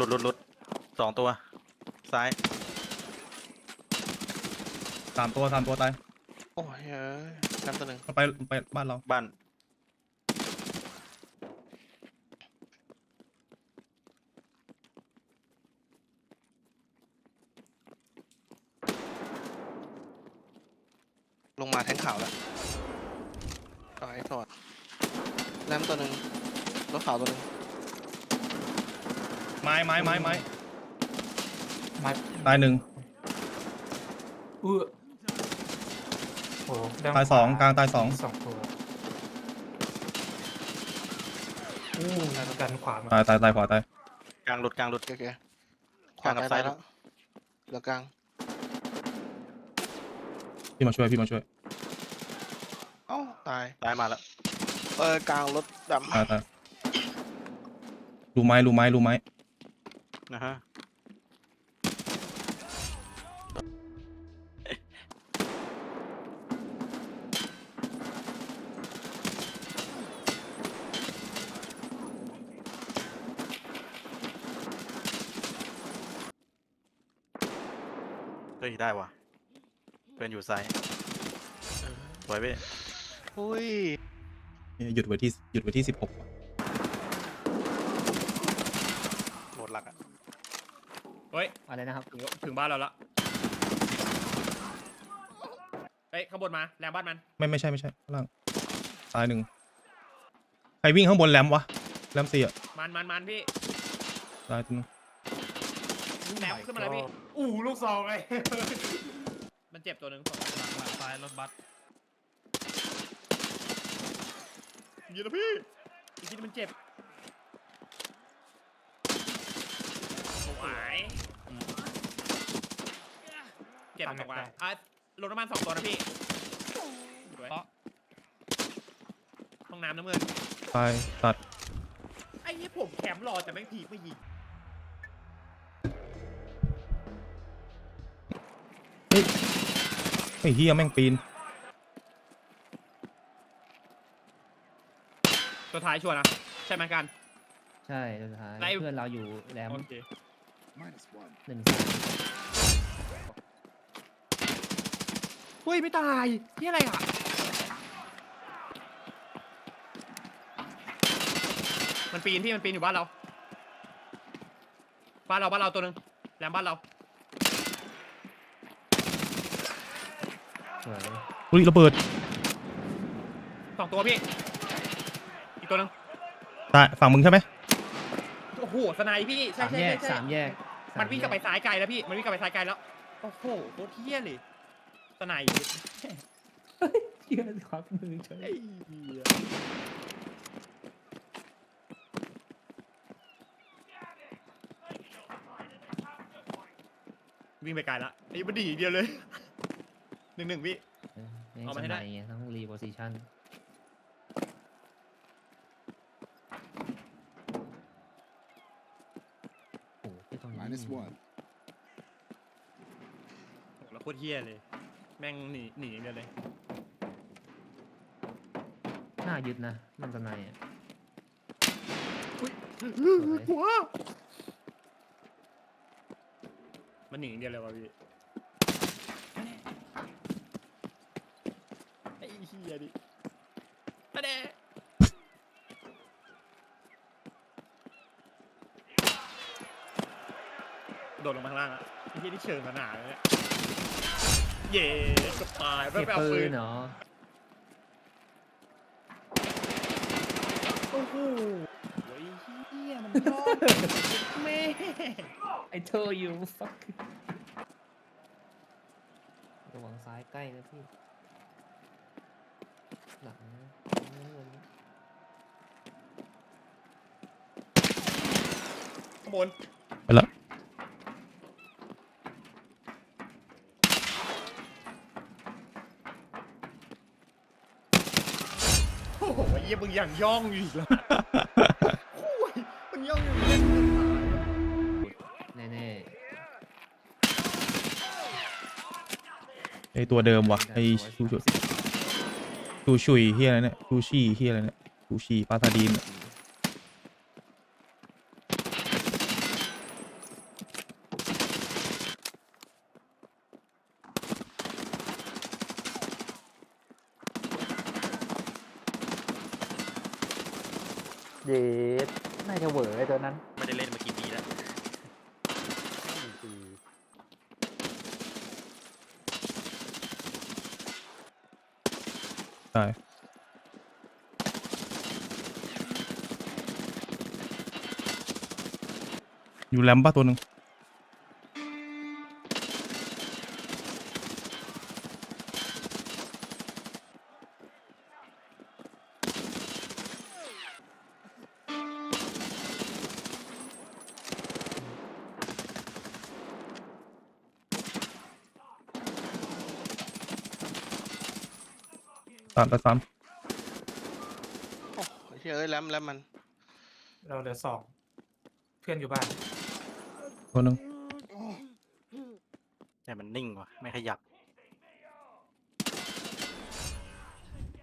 ลุดหลุดหลุดสองตัว ซ้าย สามตัวสามตัวตายโอ้ยเอ้ยน้ำตัวหนึ่งมันไปไปบ้านเราบ้าน ลงมาแทงข่าวแล้วต่อยถอดน้ำตัวหนึ่งรถขาวตัวหนึ่ง ไม้ไม้ไม้ไม้มาตายหนึ่งอื้อโอ้ด้นตายสองขวกลางตายสองสองตัวอู้แล้วกันขวามาตายตายตายขวาตายกลางหลุดกลางหลุดโอเคขวากลางกับตายซ้ายแล้วเหลือกลางพี่มาช่วยพี่มาช่วยเอ้าตายซ้ายมาแล้วเออกลางรถดตายตายรูไม้รูไม้รูไม้ นะฮะ เฮ้ย ได้ว่ะเพื่อนอยู่ซ้ายสวยเว้ยำอุ้ย หยุดไว้ที่หยุดไว้ที่สิบหก โหมดหลักอะ เฮ้ย อะไรนะครับ ถึงถึงบ้านเราละเฮ้ยข้างบนมาแรงบ้านมัน ไม่ไม่ใช่ไม่ใช่ข้างล่างตายหนึ่งใครวิ่งข้างบนแรมวะแรมสี่อะมันมันมันพี่ตายตัวนึงแรงขึ้นมาเลยพี่ อู้ลูกซองไงมันเจ็บตัวหนึ่งสองหลังหลังตายรถบัสยิงนะพี่อีกทีนึงมันเจ็บไหวเจ็บตกมาอะรถน้ำมันสองตัวนะพี่สวยห้องน้ำน้ำเงินตายตัดไอ้เหี้ยผมแคมป์รอแต่แม่งพีกไม่ยิงไอ้เฮียแม่งปีน ตัวท้ายชัวร์นะใช่ไหมกัน ใช่สุดท้ายไล่ เพื่อนเราอยู่แรมโอเคหนึ่งสาม เฮ้ยไม่ตายนี่อะไรอะมันปีนพี่มันปีนอยู่บ้านเรา บ้านเราบ้านเราตัวหนึ่งแรมบ้านเราสวยอุ้ยระเบิดสองตัวพี่ อีกตัวหนึ่งตายฝั่งมึงใช่ไหมโอ้โหสไนด์พี่ใช่สามใช่แยใช่กใช่สามแยกมันวิ่งกลับไปสาซ้ายไกลแล้วพี่ มันวิ่งกลับไปซ้ายไกลแล้ว โอ้โหโคตรเที่ยเลย สไนด์แยกเชื่อควักมือเฉยไอ้เหี้ยวิ่งไปไกลละไอ้มันดีอย่างเดียวเลยหนึ่งหนึ่งพี่เออแม่งเอาสมาให้ได้มัยไงต้องรีโพซิชันโอ้โหที่ตรงนี้ Minus one. โหแล้วโคตรเที่ยเลย แม่งหนีหนีอย่างเดียวเลย น่ายึดนะ มันสมัยอะหัว มันหนีอย่างเดียวเลยวะพี่ไอ้เหี้ยดิมาเด้โดดลงมาข้างล่างอะไอ้เหี้ยที่เชิงขนาดเลยเนี่ย เย่ก็ตายไม่เก็บไปเอาปืปืนนเนาะโอ้โหไอ้เหี้ยมันชอบแม่ไอ told you fuck ระวังซ้ายใกล้นะพี่หลังนะน้ำเงินนะข้างบนไปละ โอ้โหไอ้เหี้ ยมึงอย่างย่องอยู่อีกแล้วโอ้ยมันย่องอยู่เล่นแน่ไอตัวเดิมวะไอชูชุชูชุยเฮียอะไรเนี่ยชูชี่เฮียอะไรเนี่ยชูชีปาซาดีนอะ เย็ดน่าจะเหวอไอ้ตัวนั้น ไม่ได้เล่นมากี่ปีแล้ว ใช่อยู่แลมป่ะตัวหนึ่งามต่อสามโอ้ไอ้เหี้ยเอ้ยแรมแรมมันเราเหลือสองเพื่อนอยู่บ้านตัวหนึ่งแต่มันนิ่งว่ะ ไม่ขยับ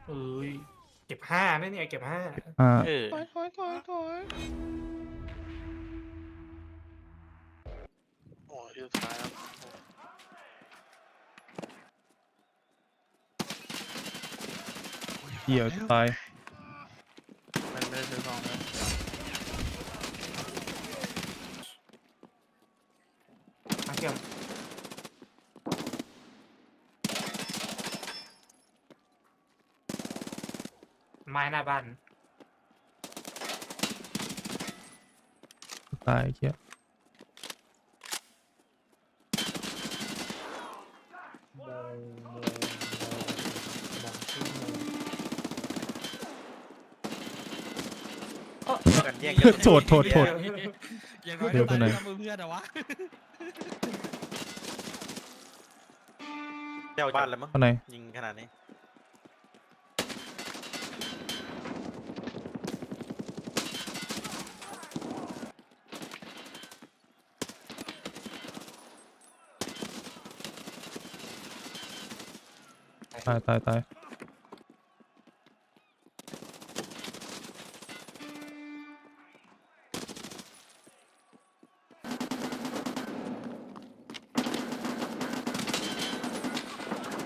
เอ้ยเก็บห้านี่เนี่ยเก็บห้าอ่าเออ ถอยถอยถอยถอยโอ้ยสุดท้ายแล้ว เหี้ยตายมันไม่ได้ซื้อซองแล้วมาเกี่ยวไม้หน้าบ้านตายเหี้ย กันแย่งโทษโทษโทษ อย่างน้อยเดี๋ยวไปไหนทำมือเพื่อนอะวะเจ้าบ้านแล้วมั้งข้างในยิงขนาดนี้ตายตายตาย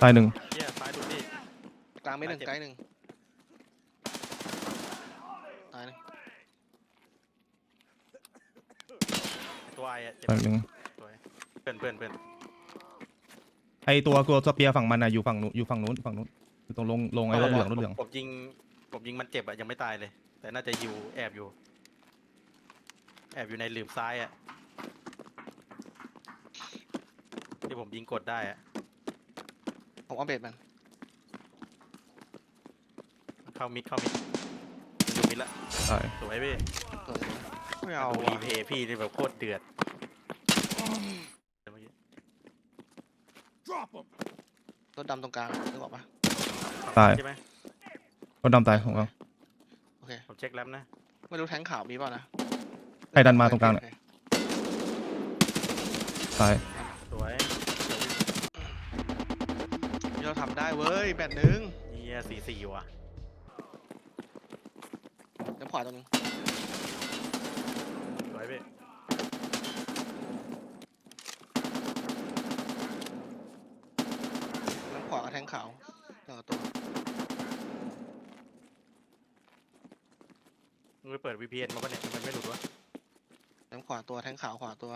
ตายหนึ่งเหี้ยซ้ายดูดิกลางไม่หนึ่งบาดเจ็บไกลหนึ่งตายหนึ่งตัวไอ้อะเจ็บตายหนึ่งสวยเพื่อนเพื่อนเพื่อนไอตัวตัวสเปียร์ฝั่งมันอะอยู่ฝั่งนู้นอยู่ฝั่งนู้นฝั่งนู้นอยู่ตรงลงลงไอ้รถเหลืองรถเหลืองผมยิงผมยิงมันเจ็บอะยังไม่ตายเลย แต่น่าจะอยู่แอบอยู่ แอบอยู่ในหลืบซ้ายอะที่ผมยิงกดได้อะ ผมเอาเบ็ดมัน เข้ามิดเข้ามิดมันอยู่มิดละตายสวยพี่ตัวนี้ไม่เอารีว่ะเพย์พี่นี่แบบโคตรเดือดเดี๋ยวเมื่อกี้รถดำตรงกลางนึกออกปะตาย ใช่ไหมรถดำตายของเรา โอเค ผมเช็คแล้วนะไม่รู้แทงข่าวมีเปล่านะใครดันมาตรงกลางเนี่ย โอคตายส เราทำได้เว้ยแบตหนึ่งเฮียสี่สี่ว่ะน้ำขวาตัวหนึงสวยพี่น้ำขวากับแทงขาวต่อตัวมึงไปเปิด VPN มาปะเนี่ยทำไมันไม่หลุดวะน้ำขวาตัวแทงขาวขวาตัว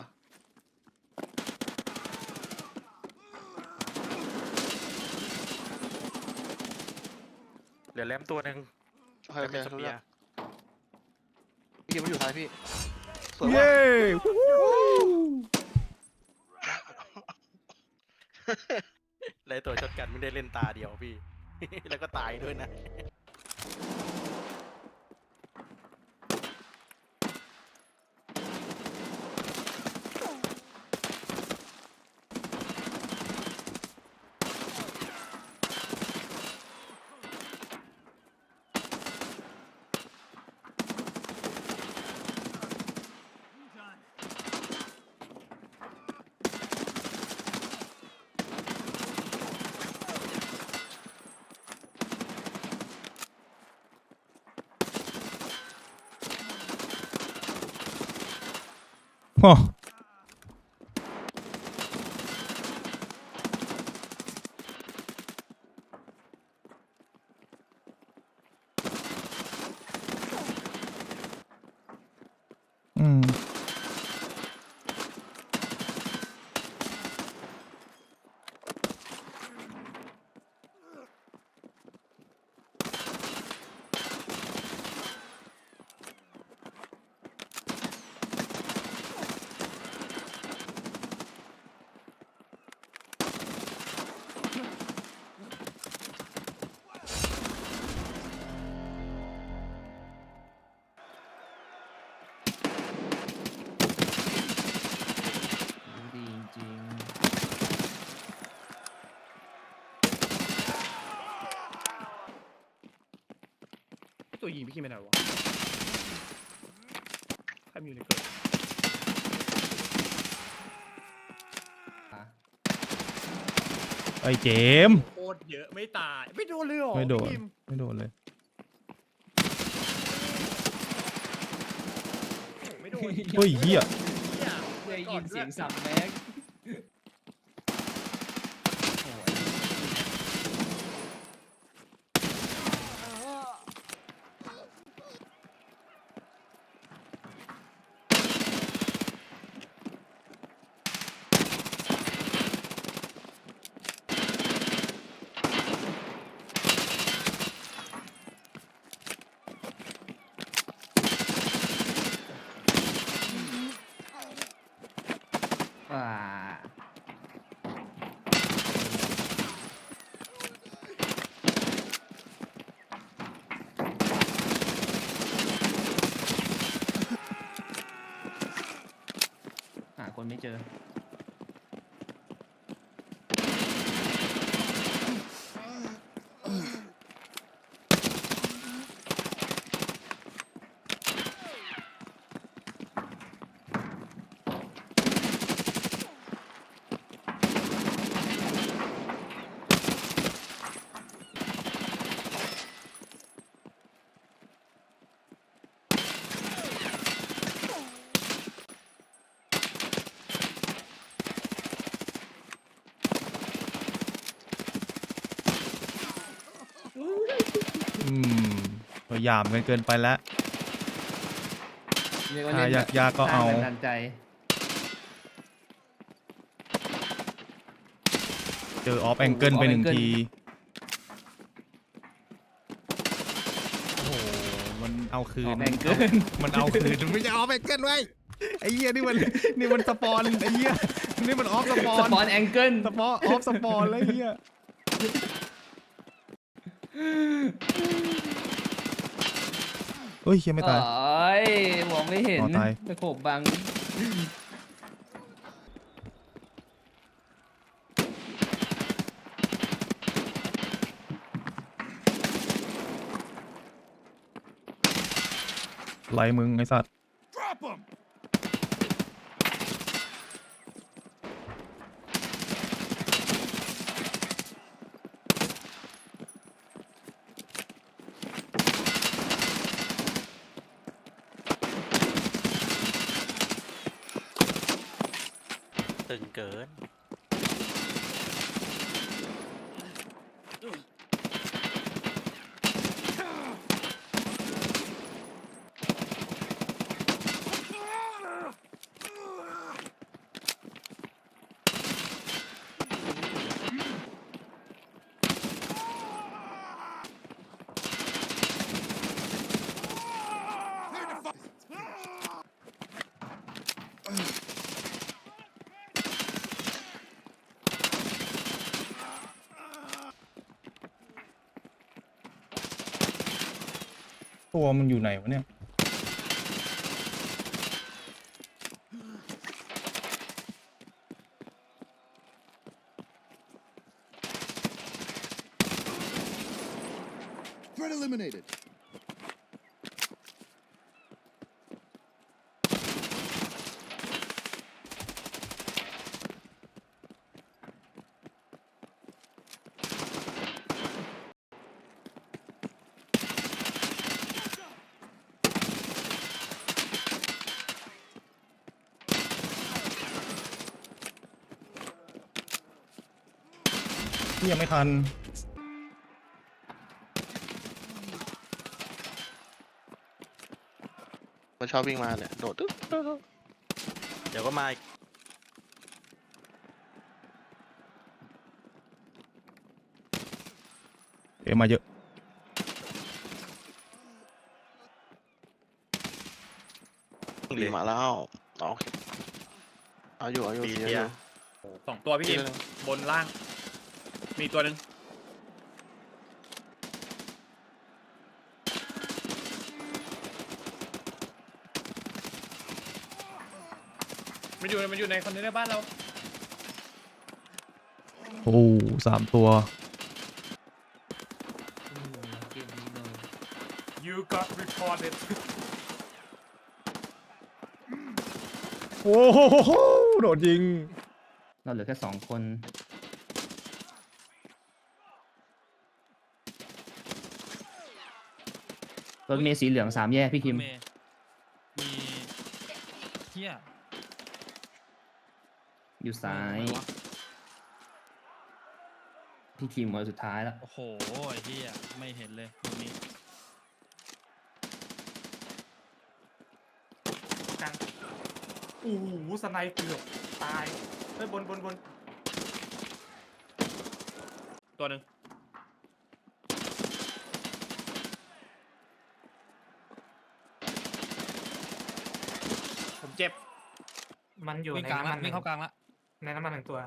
เหลือแรมตัวหนึ่งโอเคโอเคจะเป็นสรู้เปียแล้วร์พี่มันอยู่ท้ายพี่สวยเย้ว่ะไล่ตัวช็อตกันไม่ได้เล่นตาเดียวพี่ แล้วก็ตายด้วยนะ โตัวยิงพี่คิมไปไหนวะใครมีอยู่ในเกิดอะไอ้เจมส์ โคตรเยอะไม่ตายไม่โดนเลยเหรอไม่โดน พี่คิมไม่โดนเลยโอ้ไม่โดนเฮ้ยเหี้ย ได้ยินเสียงสับแม็ก อ่าหาคนไม่เจอ พยายามกันเกินไปแล้ว เรียกว่าถ้าเล่นยากยากก็เอา สร้งแรงบันดลใจเจอออฟแองเกิลไปหนึ่งที โอ้โห มันเอาคืน ออฟแองเกิลมันเอาคืน มันไม่ใช่ออฟแองเกิลไว้ยไอ้เหี้ยนี่มันนี่มันสปอนไอ้เหี้ยนี่มันออฟสปอสนปอนแองเกิลสปอออฟสปอนแล้วไอ้เหี้ย เฮ้ยเหี้ยไม่ตาย โอ้ยมองไม่เห็นอ๋อตาย ตะโขบบังไล่มึงไอ้สัตว์ตึง ตัวมันอยู่ไหนวะเนี่ย ที่ยังไม่ทันมามันชอบวิ่งมาเนี่ยโดดตึ๊ดตึ๊ดตึ๊ดเดี๋ยวก็มาอีกเอมาเยอะวิ่งมาแล้วเอาเอาอยู่เอาอยู่ปีเสียเทีอยยู่สองตัวพี่กิมบนล่าง มีตัวหนึ่งมันอยู่มันอยู่ในคอนเทนเนอร์บ้านเรา โอ้สามตัวอืมเกมนี้เลย you got reported โอ้โหโดดยิง เราเหลือแค่สองคน รถเมล์สีเหลืองสามแยกพี่คิมเย์มีเฮียอยู่ซ้ายไหนวะพี่คิมวันสุดท้ายแล้วโอ้โหไอ้เฮียไม่เห็นเลยตรงนี้กลางโอ้โหสไนเกือบตายเฮ้ยบนบนบนตัวหนึ่ง เจ็บมันอยู่วิ่งในกลางน้ำละมันหวิ่นึ่งงเข้ากลางละในน้ำมันหนึ่งตัว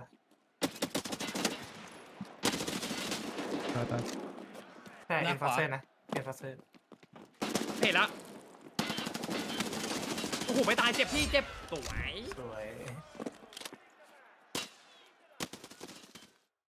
ตายตายใช่เอ็นฟาเซอร์นะเอ็นฟาเซอร์เห็นแล้วโอ้โหไม่ตายเจ็บพี่เจ็บสวยสวย